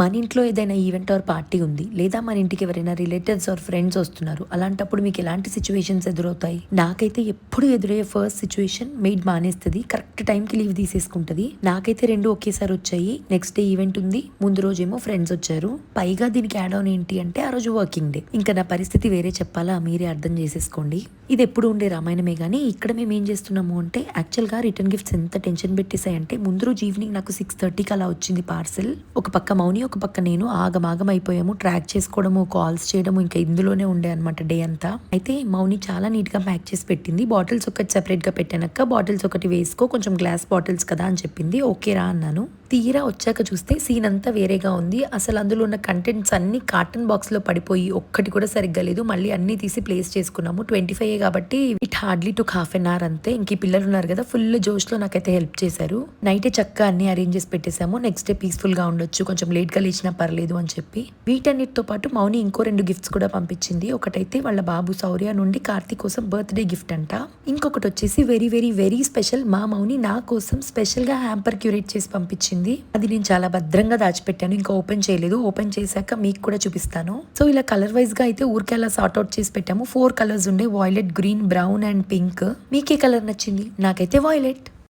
మన ఇంట్లో ఏదైనా ఈవెంట్ ఆర్ పార్టీ ఉంది లేదా మన ఇంటికి ఎవరైనా రిలేటివ్స్ ఆర్ ఫ్రెండ్స్ వస్తున్నారు అలాంటప్పుడు మీకు ఎలాంటి సిచ్యువేషన్స్ ఎదురవుతాయి? నాకైతే ఎప్పుడు ఎదురయ్యే ఫస్ట్ సిచ్యువేషన్ మెయిడ్ మానేస్తుంది కరెక్ట్ టైంకి లీవ్ తీసేసుకుంటుంది. నాకైతే రెండు ఒకేసారి వచ్చాయి. నెక్స్ట్ డే ఈవెంట్ ఉంది ముందు రోజేమో ఫ్రెండ్స్ వచ్చారు. పైగా దీనికి యాడ్ ఆన్ ఏంటి అంటే ఆ రోజు వర్కింగ్ డే ఇంకా నా పరిస్థితి వేరే చెప్పాలా? మీరే అర్థం చేసేసుకోండి. ఇది ఎప్పుడు ఉండే రామాయణమే కానీ ఇక్కడ మేము ఏం చేస్తున్నాము అంటే యాక్చువల్గా రిటర్న్ గిఫ్ట్స్ ఎంత టెన్షన్ పెట్టేసాయంటే ముందు రోజు ఈవినింగ్ నాకు సిక్స్ థర్టీకి అలా వచ్చింది పార్సిల్ ఒక పక్క మౌని ఒక పక్క నేను ఆగమాగం అయిపోయాము ట్రాక్ చేసుకోవడము కాల్స్ చేయడము ఇంకా ఇందులోనే ఉండే అనమాట డే అంతా. అయితే మౌని చాలా నీట్గా ప్యాక్ చేసి పెట్టింది. బాటిల్స్ ఒకటి సెపరేట్గా పెట్టానక్క. బాటిల్స్ ఒకటి వేసుకో కొంచెం గ్లాస్ బాటిల్స్ కదా అని చెప్పింది. ఓకే రా అన్నాను. తీరా వచ్చాక చూస్తే సీన్ అంతా వేరేగా ఉంది. అసలు అందులో ఉన్న కంటెంట్స్ అన్ని కాటన్ బాక్స్లో పడిపోయి ఒక్కటి కూడా సరిగ్గా లేదు. మళ్ళీ అన్ని తీసి ప్లేస్ చేసుకున్నాము. ట్వంటీ ఫైవ్ కాబట్టి it hardly took half an hour అంతే. ఇంక పిల్లలు ఉన్నారు కదా ఫుల్ జోష్లో నాకైతే హెల్ప్ చేశారు. నైటే చక్కగా అన్ని అరేంజ్ చేసి పెట్టేశాము. నెక్స్ట్ డే పీస్ఫుల్గా ఉండొచ్చు. కొంచెం లేట్గా లేచినా పర్లేదు అని చెప్పి. వీటన్నిటితో పాటు మౌని ఇంకో రెండు గిఫ్ట్స్ కూడా పంపించింది. ఒకటైతే వాళ్ళ బాబు సౌర్య నుండి కార్తీక్ కోసం బర్త్డే గిఫ్ట్ అంట. ఇంకొకటి వచ్చేసి వెరీ వెరీ వెరీ స్పెషల్ మా మౌని నా కోసం స్పెషల్గా హ్యాంపర్ క్యూరేట్ చేసి పంపించింది. అది నేను చాలా భద్రంగా దాచిపెట్టాను. ఇంకా ఓపెన్ చేయలేదు. ఓపెన్ చేశాక మీకు కూడా చూపిస్తాను. సో ఇలా కలర్ వైజ్గా అయితే ఊరికే అలా సార్ట్ అవుట్ చేసి పెట్టాము. ఫోర్ కలర్స్ ఉండే. Violet green brown and pink మీకే కలర్ నచ్చింది? నాకైతే వాయిలెట్